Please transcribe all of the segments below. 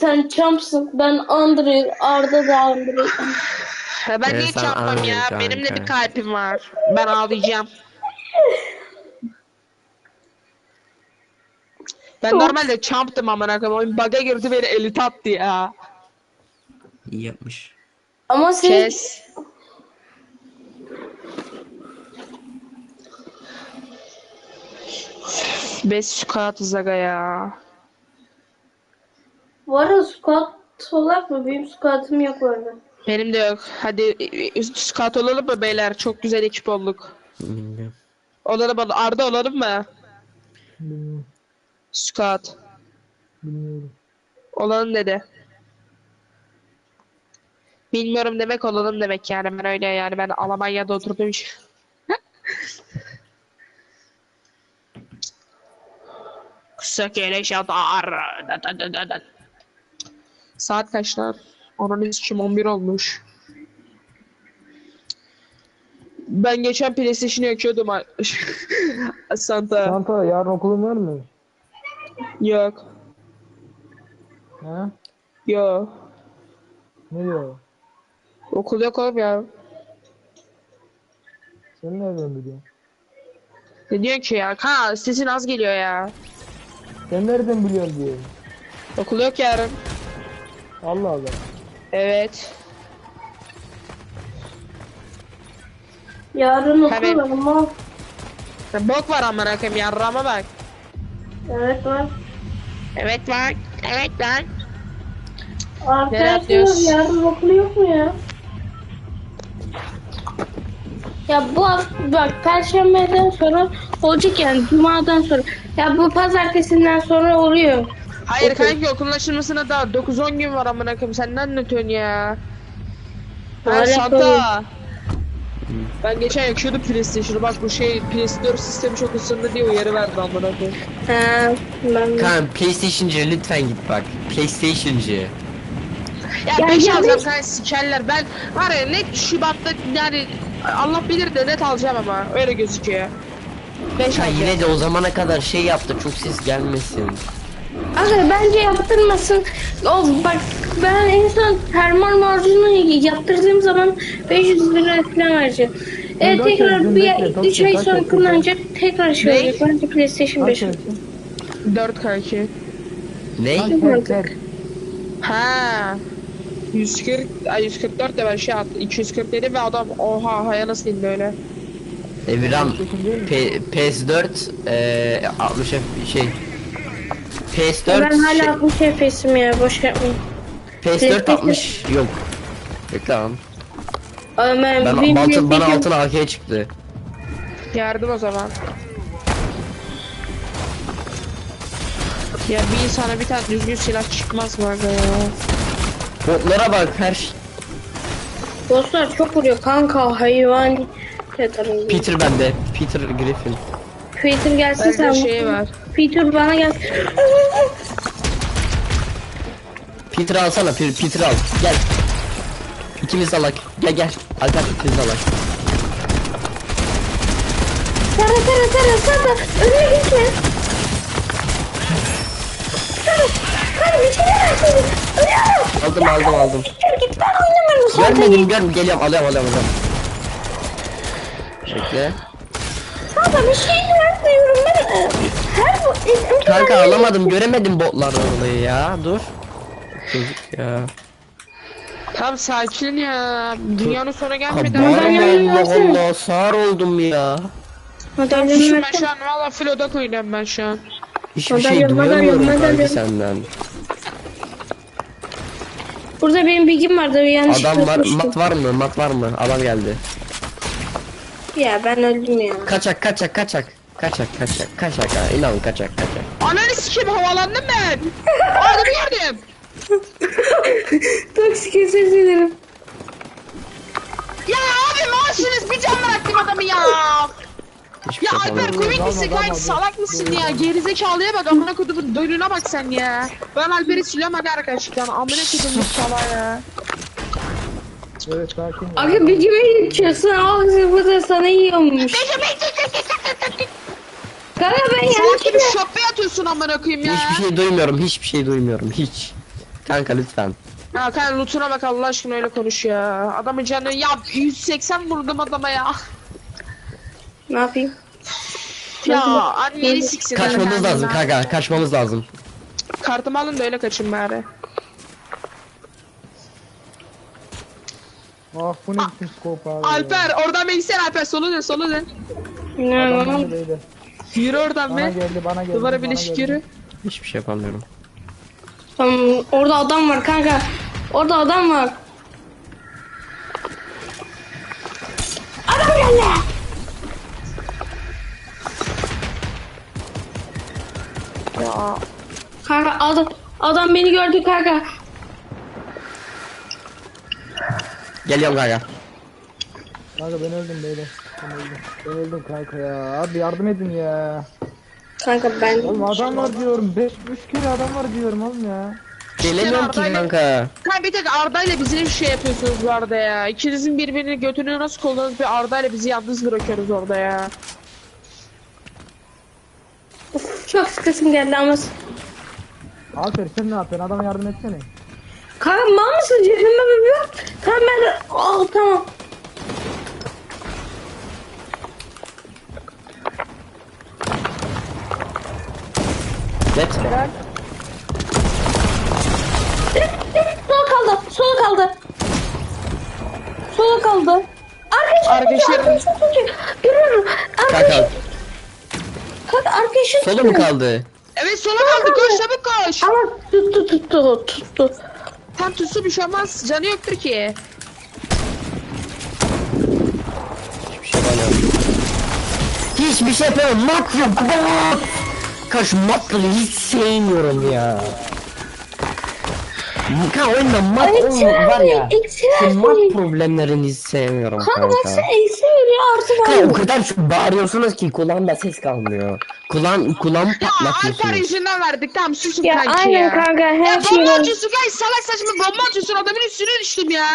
Sen champsın. Ben Andre. Arda da Andre. Ya ben Evet, niye sen çarpmam ya? kanka. Benim de bir kalbim var. Ben ağlayacağım. Ben normalde çamptım amına koyayım. Oyun bug'a girdi beni elit attı ya. İyi yapmış. Ama sen Kes. Beş squat zaga ya. Var ya squat olarak mı? Benim squatım yok orada. Benim de yok. Hadi üst squat olalım mı beyler? Çok güzel ekip olduk. Bilmiyorum. Olalım olalım. Arda olalım mı? Bilmiyorum. Squat. Bilmiyorum. Olalım dedi. Bilmiyorum demek olalım demek yani ben öyle yani ben Almanya'da oturduğum için. Kısa keleş atar. Da da da da da. Saat kaçlar? Ananı için 11 olmuş. Ben geçen PlayStation'ı yakıyordum. Santa. Santa yarın okulun var mı? Yok. Ha? Yok. Ne diyor? Okul yok oğlum ya. Sen nereden biliyorsun? Ne diyorsun ki ya? Ha sesin az geliyor ya. Sen nereden biliyorsun diye. Okul yok yarın. Allah Allah. Evet. Yarın Tabii. okul var ama. Bok var amına koyayım yarrama bak. Evet var. Evet bak. Evet lan. Arkadaşlar atlıyoruz? yarın okul yok mu ya? Ya bu hafta bak perşembeden sonra olacak yani cumadan sonra. Ya bu pazartesinden sonra oluyor. Hayır Okul. kanki okulun açılmasına daha 9-10 gün var amına koyayım. Sen ne anlatıyorsun ya? Ha Hala Santa. Ben geçen yakıyordum PlayStation'ı. Bak bu şey PS4 sistemi çok ısındı diye uyarı verdi amına koyayım. Ha, ben Kaan PlayStation'cı lütfen git bak. PlayStation'cı. Ya Ya 5 ya alacağım kanka sikerler. Ben var ya net Şubat'ta yani Allah bilir de net alacağım ama öyle gözüküyor. 5 Ya alacağım. yine de o zamana kadar şey yaptı çok ses gelmesin. Aga bence yaptırmasın. O bak ben en son termal macunu yaptırdığım zaman 500 lira falan vereceğim. E, kaç tekrar bir Bekle, 3 ay sonra kullanacak tekrar şey olacak. Bence PlayStation 5 Kaç olacak. yaşın? 4 kanki. Ne? Ha. 140, ay 144 de ben şey attım. 240 dedim ve adam oha haya nasıl indi öyle. Eviram P- PS4 eee 60 F- şey PS4 Ben hala şey, 60 FPS'im ya boş yapmayın. PS4 60 yok. Bekle lan. Ama ben, Ben, altın, bir- bana altın AK çıktı. Yardım o zaman. Ya bir insana bir tane düzgün silah çıkmaz mı ya? Botlara bak her şey. Dostlar çok vuruyor kanka hayvan. Peter bende. Peter Griffin. Peter gelsin Bende sen. şey var. Peter bana gel. Peter alsana Pe- Peter al. Gel. İkimiz alak. Gel gel. Alper ikimiz alak. Tara tara tara tara. Önüne gitme. Tara. Tara bir şeyler versene. Ölüyorum. Aldım aldım aldım. Yürü git ben oynamıyorum zaten. Görmedim görmedim. Geliyorum alıyorum alıyorum alıyorum. Bekle. Kanka bir şey vermiyorum ben. Her bu... Kanka alamadım göremedim botlardan dolayı ya. Dur. Çocuk ya. Tam sakin ya. Dünyanın sonu gelmedi. Kabarım ama. Madalyonu Allah versene. Allah sağır oldum ya. Ben versene. şu an valla floda koyuyorum ben şu an. Hiçbir şey Madalyon, duyamıyorum madalyon, kanka madalyon. senden. Burada benim bilgim vardı. Yanlış Adam var, mat var mı? Mat var mı? Adam geldi. Ya ben öldüm ya. Kaçak kaçak kaçak. Kaçak kaçak kaçak ha. İnan kaçak kaçak. Ananı sikeyim havalandım ben. Adamı gördüm. Toksik özür dilerim. Ya abi maaşınız bir can bıraktım adamı ya. Hiçbir Ya şey Alper yapamadım. komik misin kanka salak mısın ya gerizekalıya bak amına kodumun dönüne bak sen ya Ben Alper'i siliyorum hadi arkadaşlar amına kodumun salağı ya Evet sakin ol. Aga bir gibi geçiyorsun. Ağzı bu da sana yiyormuş. Kanka ben Salak gibi yanlışlıkla... atıyorsun amına koyayım ya Hiçbir şey duymuyorum. Hiçbir şey duymuyorum. Hiç. Kanka lütfen. Ya kanka lootuna bak Allah aşkına öyle konuş ya. Adamın canı ya 180 vurdum adama ya. Ne yapayım? Ya abi yeni siksin. Kaçmamız lazım kanka. Kaçmamız lazım. Kartımı alın da öyle kaçın bari. Ah bu ne biçim scope abi. Alper oradan bilgisayar Alper solu dön solu dön. Ne Adam. Yürü oradan Bana be. geldi bana geldi. Duvara bana geldi. yürü. Hiçbir şey yapamıyorum. Tamam, orada adam var kanka. Orada adam var. Adam geldi. Ya Kanka adam adam beni gördü kanka. Geliyorum kanka. Kanka ben öldüm beyler. Ben öldüm. Ben öldüm kanka ya. Abi yardım edin ya. Kanka ben Oğlum adam var diyorum. 5 3 kere adam var diyorum oğlum ya. Gelemiyorum ki Arda'yla- kanka. Kanka bir tek Arda ile bizi bir şey yapıyorsunuz bu arada ya. İkinizin birbirini götünü nasıl kolladınız bir Arda ile bizi yalnız bırakıyoruz orada ya. çok sıkısım geldi ama. Alper sen ne yapıyorsun? Adama yardım etsene. Kanka mal mısın? Cebimde bir yok. Tamam ben. Aa, tamam. Net. Sola kaldı. Sola kaldı. Sola kaldı. Arkadaşlar- Arkadaşım. Görüyorum. Kanka Arkadaşım. Kanka arkadaşım. solu mu kaldı? Evet sola kaldı koş çabuk koş. Ama tuttu tuttu tuttu. Tam tutsu bir şey olmaz canı yoktur ki. Hiçbir şey yapamıyorum. Hiçbir şey yapamıyorum. Mat Kaş matları hiç sevmiyorum ya. Kanka oyunda mat oyun var ya. Şu mat problemlerini hiç sevmiyorum Kanka kanka. baksana eksi veriyor artı Kanka o kadar çok bağırıyorsunuz ki kulağımda ses kalmıyor. Kulağım kulağımı Ya Alper patlatıyorsunuz. yüzünden verdik tamam susun Ya kanki aynen ya. kanka Ya her şey bomba atıyorsun kanki salak saçma bomba atıyorsun adamın üstüne düştüm ya.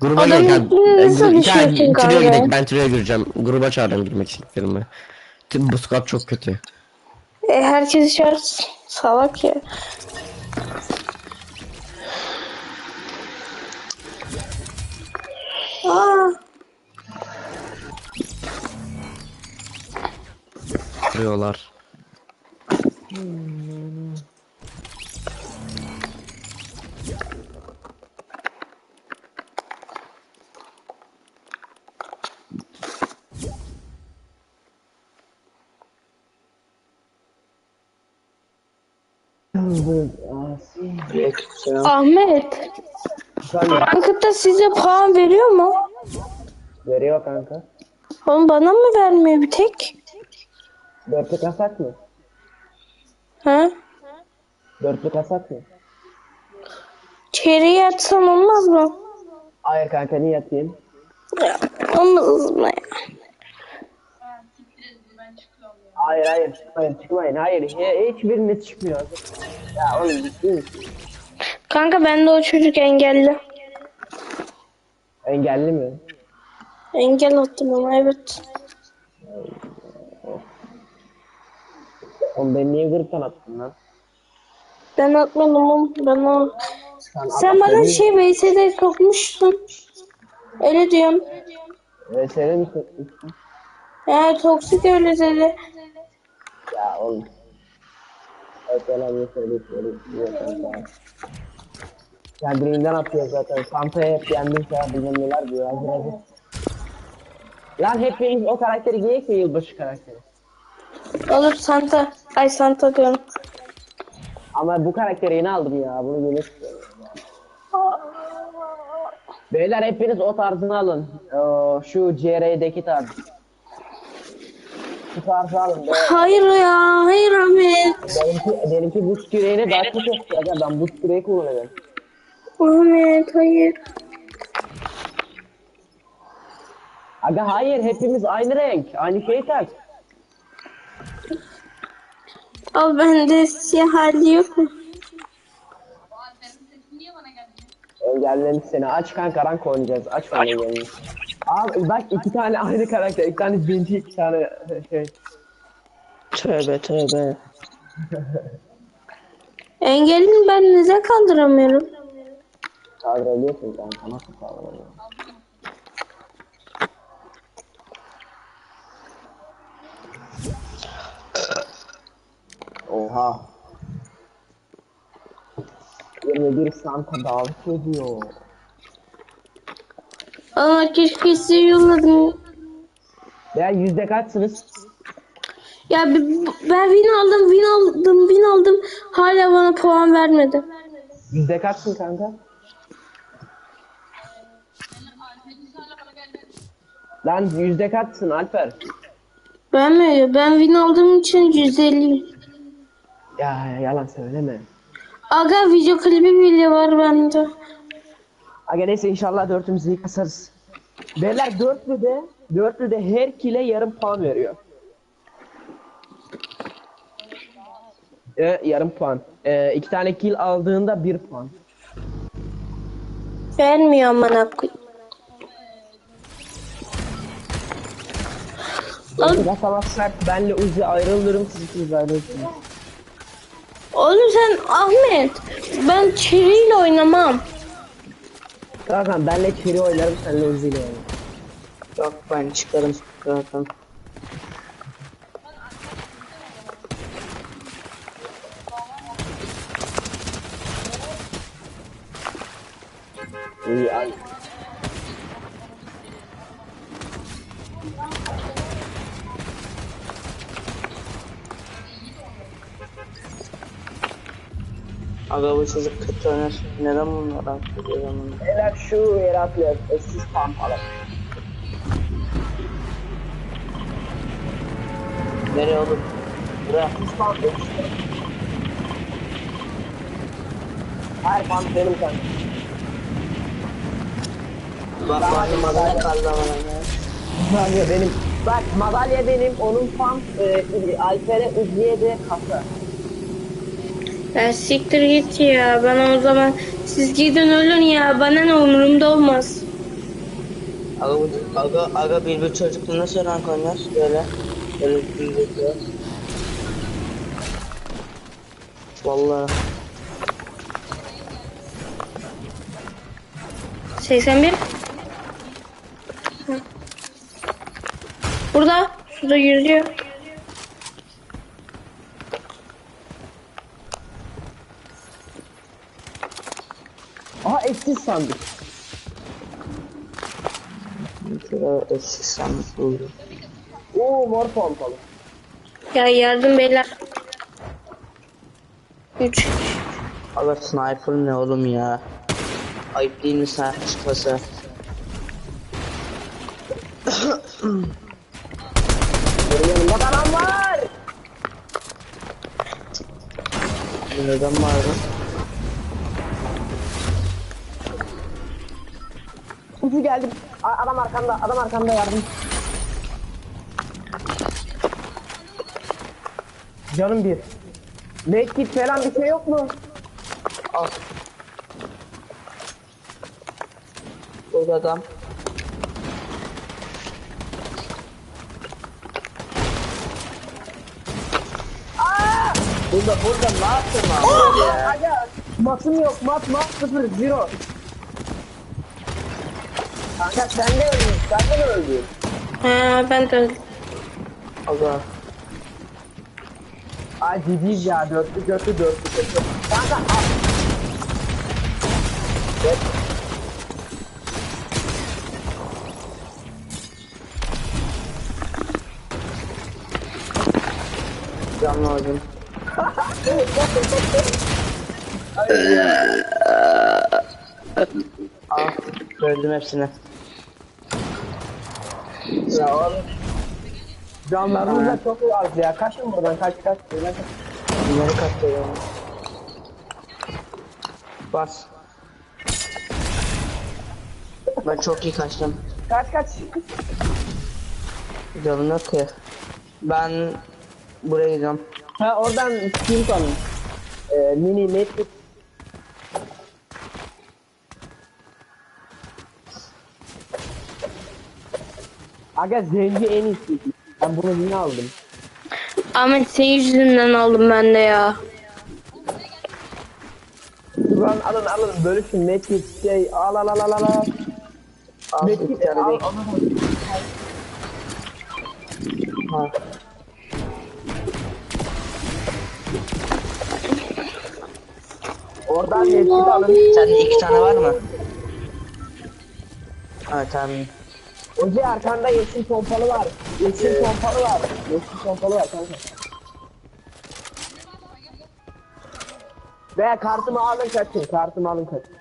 Gruba Adamın gel üstüne nasıl kanka. düşüyorsun kanka? Gidelim. Ben Trio'ya gireceğim. Gruba çağırdım girmek istediklerimi. Tüm Bu squad çok kötü. E, herkes şart salak ya. Aa, Trio'lar. Ahmet. Ankara size puan veriyor mu? Veriyor kanka. Oğlum bana mı vermiyor bir tek? Dörtlük asak mı? Ha? Dörtlük asak mı? Çeyreği atsam olmaz mı? Hayır kanka niye atayım? Ya, olmaz mı ya? Hayır hayır çıkmayın çıkmayın. Hayır hi- hiçbiriniz çıkmıyor. Ya oğlum ciddi misin? Kanka bende o çocuk engelli. Engelli mi? Engel attım ona evet. Oğlum ben niye gruptan attın lan? Ben atmadım oğlum. Ben o... Sen, Sen bana şey VS'de sokmuşsun. Öyle diyorum. Ve senin misin? Ya toksik öyle dedi. Ya oğlum. Söyleyeyim. Kendiliğinden atıyor zaten. Santa'ya hep yendim sana bilmem neler diyor. Hazır hazır. Lan hepimiz o karakteri giyek mi yılbaşı karakteri? Olur Santa. Ay Santa diyorum. Ama bu karakteri yeni aldım ya. Bunu istiyorum. Beyler hepiniz o tarzını alın. Ee, şu CR'deki tarz. Alın. Be. Hayır ya. Hayır Ahmet. Benimki, benimki buz küreğine daha çok eski. Aga ben buz küreği kullanıyorum. Ahmet hayır. Aga hayır hepimiz aynı renk. Aynı şeyi tak. Al bende siyah hali yok mu? Engellemiş seni. Aç kanka rank oynayacağız. Aç bana engellemiş. Abi bak iki tane aynı karakter. İki tane binti iki tane şey. Tövbe tövbe. E Engelliyim ben neden kaldıramıyorum? Kaldırabiliyorsun kanka. Nasıl kaldırabiliyorsun? Oha. 21 Santa davet ediyor. Aa keşke size yolladım. Ya yüzde kaçsınız? Ya ben win aldım, win aldım, win aldım. Hala bana puan vermedi. Yüzde kaçsın kanka? Lan yüzde kaçsın Alper? Ben mi? Ben win aldığım için 150'yim. Ya yalan söyleme. Aga video klibi bile var bende. Aga neyse inşallah dörtümüzü iyi kasarız. Beyler dörtlü de dörtlü de her kile yarım puan veriyor. Ee, yarım puan. Ee, iki tane kill aldığında bir puan. Vermiyor koyayım. Oğlum, Basamazsak benle Uzi ayrılırım siz ikiniz ayrılırsınız. oğlum sen Ahmet. Ben çeriyle oynamam. Zaten benle Çeri oynarım senle ile oynarım. Yok ben çıkarım zaten. İyi ay. Aga bu çocuk kötü oynar. Neden bunlar atıyor bunu? Beyler şu yere atlıyor. Eşsiz pump alın. Nereye oğlum? Buraya. Hayır pump benim kanka. Bak bak madalya kaldı. Madalya benim. Bak madalya benim. Onun pump e, Alper'e Uzi'ye de kasa. Ya siktir git ya. Ben o zaman siz gidin ölün ya. Bana ne umurumda olmaz. Aga aga aga bir bir çocukla nasıl rank oynar? Böyle. Böyle bir bir ya. Vallahi 81. Hı. Burada. Suda yüzüyor. Eşsiz sandık. eski sandık buldum. Oo mor pompalı. Ya yardım beyler. 3. Aga sniper ne oğlum ya? Ayıp değil mi sen çıkmasa? Yanımda adam var. Neden vardı? Uzi geldi. A- adam arkamda. Adam arkamda yardım. Canım bir. Medkit falan bir şey yok mu? Al. Burada adam. Burada burada ne yaptın ya? Aga matım yok. Mat mat sıfır. Zero. Kanka sen de öldün. Sen de mi öldün? Ha, ben de öldüm. Aga. Ay cidiyiz ya. Dörtlü dörtlü dörtlü dörtlü. Kanka al. Evet. Canlı oldum. Al. Öldüm hepsini. Ya oğlum. Canlarımız da çok az ya. Kaçın buradan kaç kaç. Kaç. Bunları katlıyorum. Bas. Ben çok iyi kaçtım. Kaç kaç. Yok ki. Ben buraya gidiyorum. Ha oradan skin alın. Ee, mini medkit. Aga zenci en iyisi. Ben bunu yine aldım. Ahmet senin yüzünden aldım ben de ya. alın alın alın bölüşün medkit şey al al al al al Medkit al al. Ha. Oradan medkit alın. Sende iki tane var mı? Ha tamam. Ozi arkanda yeşil pompalı var. Yeşil pompalı var. Yeşil pompalı var kanka. Veya kartımı alın kaçın. Kartımı alın kaçın.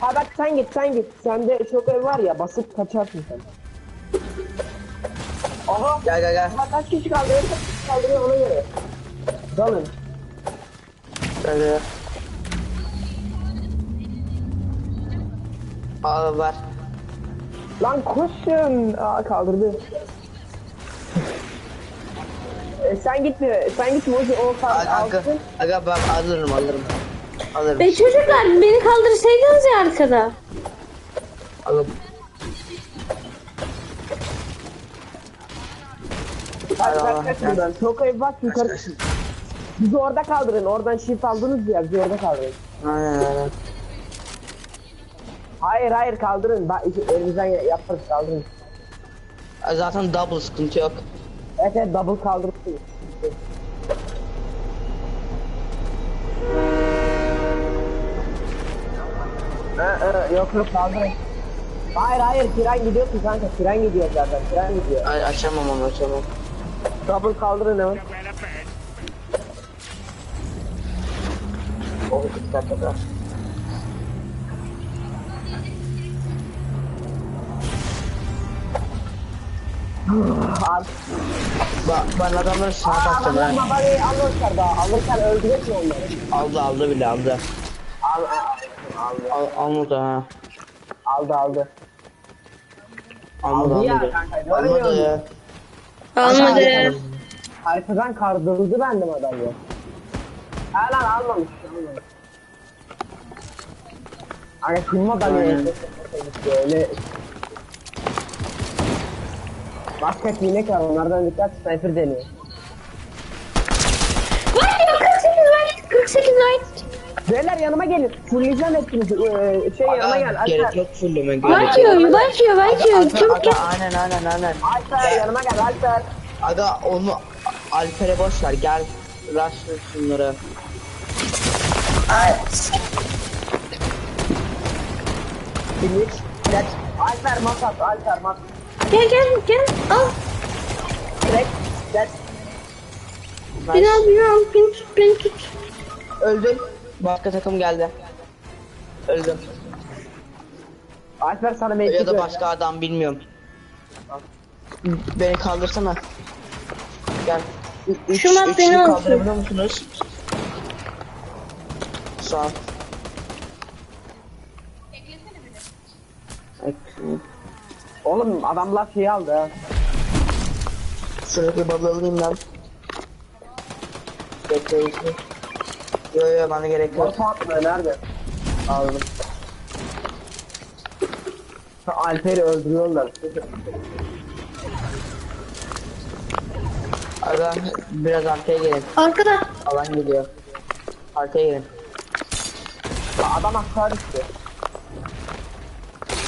Ha bak sen git sen git. Sende çok ev var ya basıp kaçarsın sen. Aha. Gel gel gel. Bak kaç kişi kaldı? Kaç kişi kaldırıyor ona göre. Dalın. Gel gel. Al var. Lan koşun. Aa kaldırdı. e, sen gitme. Sen gitme Ozi. O kal- Aga, aga, alsın. aga ben alırım alırım. Alırım. Be çocuklar beni kaldırsaydınız ya arkada. Alırım. Kaç kaç kaç buradan. Bak yukarı. Bizi orada kaldırın. Oradan shift aldınız ya. Bizi orada kaldırın. Aynen aynen. Hayır hayır kaldırın. Bak iki- elimizden ya- yaparız kaldırın. Zaten double sıkıntı yok. Evet evet double kaldırın. Ee, ee, yok yok kaldırın. Hayır hayır tren gidiyor ki kanka tren gidiyor zaten tren gidiyor. Ay, açamam onu açamam. Double kaldırın hemen. Oh bir dakika Al. Ba ben adamları sağa taktım ha. babayı alırsan daha alırsan öldürür mü onları? Aldı aldı bile aldı. Al, al, al, Al, almadı ha. aldı aldı. Almadı Aldı ya almadı. kanka, Almadı. Almadı. Haritadan kardırıldı bendim adam ya. Ha lan almamış. almamış. Aga kim adam ya? Öyle. Başka inek var onlardan dikkat sniper deniyor. Var ya 48 var. 48 var. Beyler yanıma gelin. Fulleyeceğim hepinizi. Ee, şey yanıma gel. Aga, gerek Alper. yok fulleme gerek yok. diyor, var diyor. Çabuk Aga gel. aynen aynen aynen. Alper yanıma gel Alper. Aga onu Alper'e boş ver gel. Rush şunları. Kimlik. Gel. Alper masat. Alper masat. Gel gel gel. Al. Direkt. Gel. Beni al, beni al. Beni tut, beni tut. Öldüm. Başka takım geldi. Öldüm. Alper sana mevcut Ya da başka adam bilmiyorum. Beni kaldırsana. Gel. Üç, Şu map üç beni kaldırabiliyor musunuz? Sağ ol. Eklesene Oğlum adamlar şey aldı ha. Sürekli balı alayım lan. Bekleyin. Yo yo bana gerek yok. Orta atmıyor nerede? Aldım. Alper'i öldürüyorlar. Aga biraz arkaya gelin. Arkada. Alan geliyor. Arkaya gelin. Adam aşağı düştü.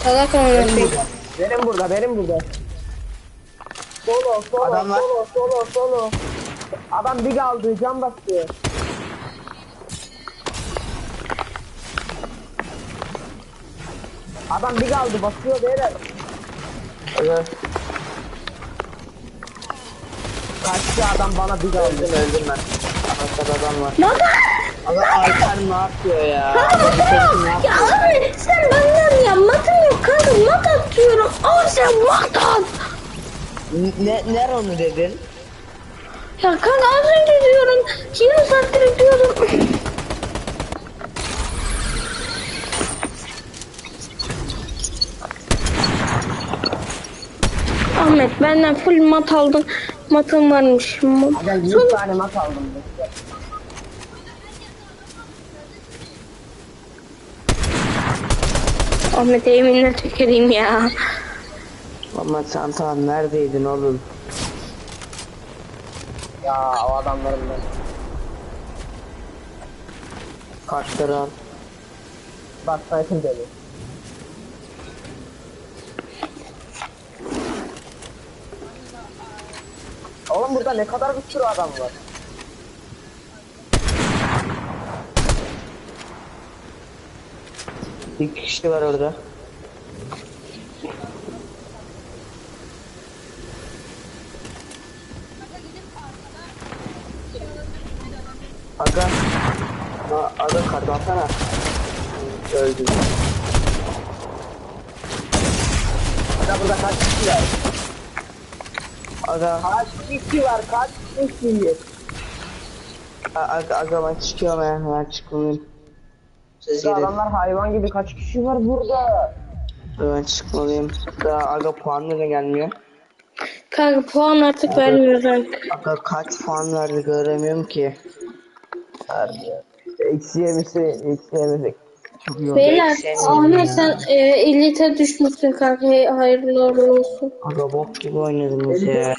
Salak oynuyor. Benim burada, benim burada. Solo, solo, Adamlar- solo, solo, solo. Adam big aldı, can bastı. Adam big aldı, basıyor beyler. Aga Kaçtı adam bana big aldı. öldüm öldüm ben. Arkada adam var. Mata. Aga Alper ne yapıyor ya? Ya abi sen benden ya matım yok kanka mat atıyorum. Al sen mat at. Ne, nere onu dedin? Ya kanka az önce diyorum. Yarım saattir diyorum. Ahmet benden full mat aldın. Matım varmış. Aga 100 Son tane mat aldım. Ahmet yeminle tüküreyim ya. Ama sen tamam neredeydin oğlum? Ya o adamların ben. Kartları al. Bak sniper geliyor. Oğlum burada ne kadar bir sürü adam var. Bir kişi var orada. Aga. Aga, aga kart alsana. Öldü. Burada burada kaç kişi var? Aga, Kaç kişi var? Kaç kişi? aga, aga ben çıkıyorum ya. Ben çıkmalıyım. Siz gidin. adamlar hayvan gibi kaç kişi var burada? Ben çıkmalıyım. Daha aga puan neden gelmiyor? Kanka puan artık vermiyor rank. Aga kaç puan verdi göremiyorum ki. Harbi ya. Eksi yemisi, eksi oldu. Beyler Ahmet sen e, elite düşmüşsün kanka. Hayırlı uğurlu olsun. Aga bok gibi oynadınız ya.